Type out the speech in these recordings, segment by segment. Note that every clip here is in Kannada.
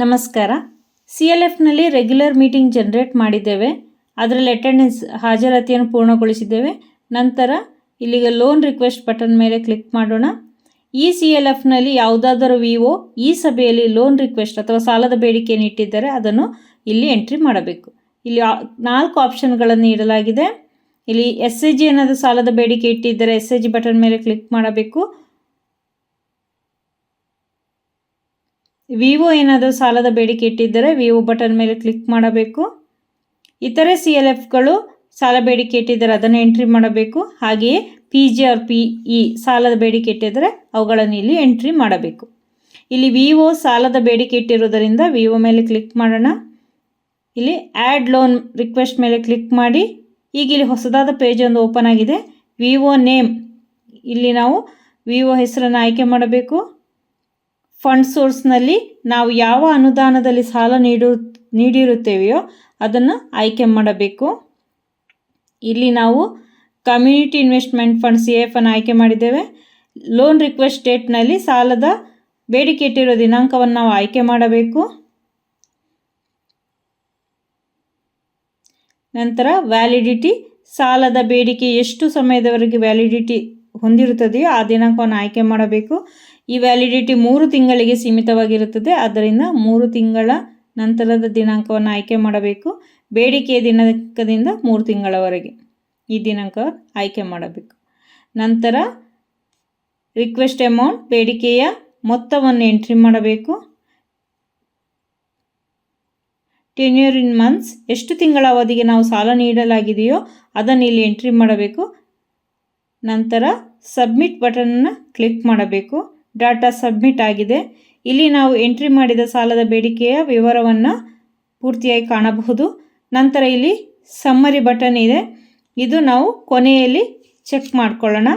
ನಮಸ್ಕಾರ. ಸಿ ಎಲ್ ಎಫ್ನಲ್ಲಿ ರೆಗ್ಯುಲರ್ ಮೀಟಿಂಗ್ ಜನರೇಟ್ ಮಾಡಿದ್ದೇವೆ. ಅದರಲ್ಲಿ ಅಟೆಂಡೆನ್ಸ್ ಹಾಜರಾತಿಯನ್ನು ಪೂರ್ಣಗೊಳಿಸಿದ್ದೇವೆ. ನಂತರ ಇಲ್ಲಿಗೆ ಲೋನ್ ರಿಕ್ವೆಸ್ಟ್ ಬಟನ್ ಮೇಲೆ ಕ್ಲಿಕ್ ಮಾಡೋಣ. ಈ ಸಿ ಎಲ್ ಎಫ್ನಲ್ಲಿ ಯಾವುದಾದರೂ ವಿ ಒ ಈ ಸಭೆಯಲ್ಲಿ ಲೋನ್ ರಿಕ್ವೆಸ್ಟ್ ಅಥವಾ ಸಾಲದ ಬೇಡಿಕೆಯನ್ನು ಇಟ್ಟಿದ್ದರೆ ಅದನ್ನು ಇಲ್ಲಿ ಎಂಟ್ರಿ ಮಾಡಬೇಕು. ಇಲ್ಲಿ ನಾಲ್ಕು ಆಪ್ಷನ್ಗಳನ್ನು ನೀಡಲಾಗಿದೆ. ಇಲ್ಲಿ ಎಸ್ ಎ ಜಿ ಏನಾದರೂ ಸಾಲದ ಬೇಡಿಕೆ ಇಟ್ಟಿದ್ದರೆ ಎಸ್ ಎ ಜಿ ಬಟನ್ ಮೇಲೆ ಕ್ಲಿಕ್ ಮಾಡಬೇಕು. ವಿವೋ ಏನಾದರೂ ಸಾಲದ ಬೇಡಿಕೆ ಇಟ್ಟಿದ್ದರೆ ವಿವೋ ಬಟನ್ ಮೇಲೆ ಕ್ಲಿಕ್ ಮಾಡಬೇಕು. ಇತರೆ ಸಿ ಎಲ್ ಎಫ್ಗಳು ಸಾಲ ಬೇಡಿಕೆ ಇಟ್ಟಿದ್ದರೆ ಅದನ್ನು ಎಂಟ್ರಿ ಮಾಡಬೇಕು. ಹಾಗೆಯೇ P G R P E ಸಾಲದ ಬೇಡಿಕೆ ಇಟ್ಟಿದ್ದರೆ ಅವುಗಳನ್ನು ಇಲ್ಲಿ ಎಂಟ್ರಿ ಮಾಡಬೇಕು. ಇಲ್ಲಿ ವಿವೋ ಸಾಲದ ಬೇಡಿಕೆ ಇಟ್ಟಿರುವುದರಿಂದ ವಿವೋ ಮೇಲೆ ಕ್ಲಿಕ್ ಮಾಡೋಣ. ಇಲ್ಲಿ ಆ್ಯಡ್ ಲೋನ್ ರಿಕ್ವೆಸ್ಟ್ ಮೇಲೆ ಕ್ಲಿಕ್ ಮಾಡಿ. ಈಗ ಇಲ್ಲಿ ಹೊಸದಾದ ಪೇಜ್ ಒಂದು ಓಪನ್ ಆಗಿದೆ. ವಿವೋ ನೇಮ್ ಇಲ್ಲಿ ನಾವು ವಿವೋ ಹೆಸರನ್ನು ಆಯ್ಕೆ ಮಾಡಬೇಕು. ಫಂಡ್ ಸೋರ್ಸ್ನಲ್ಲಿ ನಾವು ಯಾವ ಅನುದಾನದಲ್ಲಿ ಸಾಲ ನೀಡು, ನೀಡಿರುತ್ತೇವೆಯೋ ಅದನ್ನು ಆಯ್ಕೆ ಮಾಡಬೇಕು. ಇಲ್ಲಿ ನಾವು community investment fund C F ಅನ್ನು ಆಯ್ಕೆ ಮಾಡಿದ್ದೇವೆ. ಲೋನ್ ರಿಕ್ವೆಸ್ಟ್ ಡೇಟ್ನಲ್ಲಿ ಸಾಲದ ಬೇಡಿಕೆ ಇಟ್ಟಿರೋ ದಿನಾಂಕವನ್ನು ನಾವು ಆಯ್ಕೆ ಮಾಡಬೇಕು. ನಂತರ ವ್ಯಾಲಿಡಿಟಿ ಸಾಲದ ಬೇಡಿಕೆ ಎಷ್ಟು ಸಮಯದವರೆಗೆ ವ್ಯಾಲಿಡಿಟಿ ಹೊಂದಿರುತ್ತದೆಯೋ ಆ ದಿನಾಂಕವನ್ನು ಆಯ್ಕೆ ಮಾಡಬೇಕು. ಈ ವ್ಯಾಲಿಡಿಟಿ ಮೂರು ತಿಂಗಳಿಗೆ ಸೀಮಿತವಾಗಿರುತ್ತದೆ. ಆದ್ದರಿಂದ ಮೂರು ತಿಂಗಳ ನಂತರದ ದಿನಾಂಕವನ್ನು ಆಯ್ಕೆ ಮಾಡಬೇಕು. ಬೇಡಿಕೆಯ ದಿನಾಂಕದಿಂದ ಮೂರು ತಿಂಗಳವರೆಗೆ ಈ ದಿನಾಂಕ ಆಯ್ಕೆ ಮಾಡಬೇಕು. ನಂತರ ರಿಕ್ವೆಸ್ಟ್ ಅಮೌಂಟ್ ಬೇಡಿಕೆಯ ಮೊತ್ತವನ್ನು ಎಂಟ್ರಿ ಮಾಡಬೇಕು. ಟೆನ್ಯೂರ್ ಇನ್ ಮಂತ್ಸ್ ಎಷ್ಟು ತಿಂಗಳ ಅವಧಿಗೆ ನಾವು ಸಾಲ ನೀಡಲಾಗಿದೆಯೋ ಅದನ್ನು ಇಲ್ಲಿ ಎಂಟ್ರಿ ಮಾಡಬೇಕು. ನಂತರ ಸಬ್ಮಿಟ್ ಬಟನನ್ನು ಕ್ಲಿಕ್ ಮಾಡಬೇಕು. ಡಾಟಾ ಸಬ್ಮಿಟ್ ಆಗಿದೆ. ಇಲ್ಲಿ ನಾವು ಎಂಟ್ರಿ ಮಾಡಿದ ಸಾಲದ ಬೇಡಿಕೆಯ ವಿವರವನ್ನು ಪೂರ್ತಿಯಾಗಿ ಕಾಣಬಹುದು. ನಂತರ ಇಲ್ಲಿ ಸಮ್ಮರಿ ಬಟನ್ ಇದೆ. ಇದು ನಾವು ಕೊನೆಯಲ್ಲಿ ಚೆಕ್ ಮಾಡಿಕೊಳ್ಳೋಣ.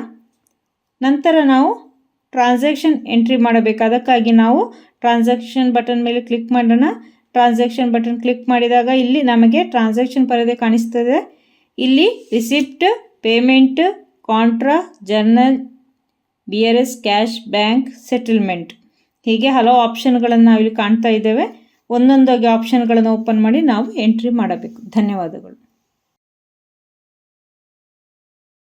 ನಂತರ ನಾವು ಟ್ರಾನ್ಸಾಕ್ಷನ್ ಎಂಟ್ರಿ ಮಾಡಬೇಕು. ಅದಕ್ಕಾಗಿ ನಾವು ಟ್ರಾನ್ಸಾಕ್ಷನ್ ಬಟನ್ ಮೇಲೆ ಕ್ಲಿಕ್ ಮಾಡೋಣ. ಟ್ರಾನ್ಸಾಕ್ಷನ್ ಬಟನ್ ಕ್ಲಿಕ್ ಮಾಡಿದಾಗ ಇಲ್ಲಿ ನಮಗೆ ಟ್ರಾನ್ಸಾಕ್ಷನ್ ಪರದೆ ಕಾಣಿಸ್ತದೆ. ಇಲ್ಲಿ receipt payment contra, journal, B R S, cash bank, settlement. ಹೀಗೆ ಹಲವು ಆಪ್ಷನ್ಗಳನ್ನು ನಾವಿಲ್ಲಿ ಕಾಣ್ತಾ ಇದ್ದೇವೆ. ಒಂದೊಂದಾಗಿ ಆಪ್ಷನ್ಗಳನ್ನು ಓಪನ್ ಮಾಡಿ ನಾವು ಎಂಟ್ರಿ ಮಾಡಬೇಕು. ಧನ್ಯವಾದಗಳು.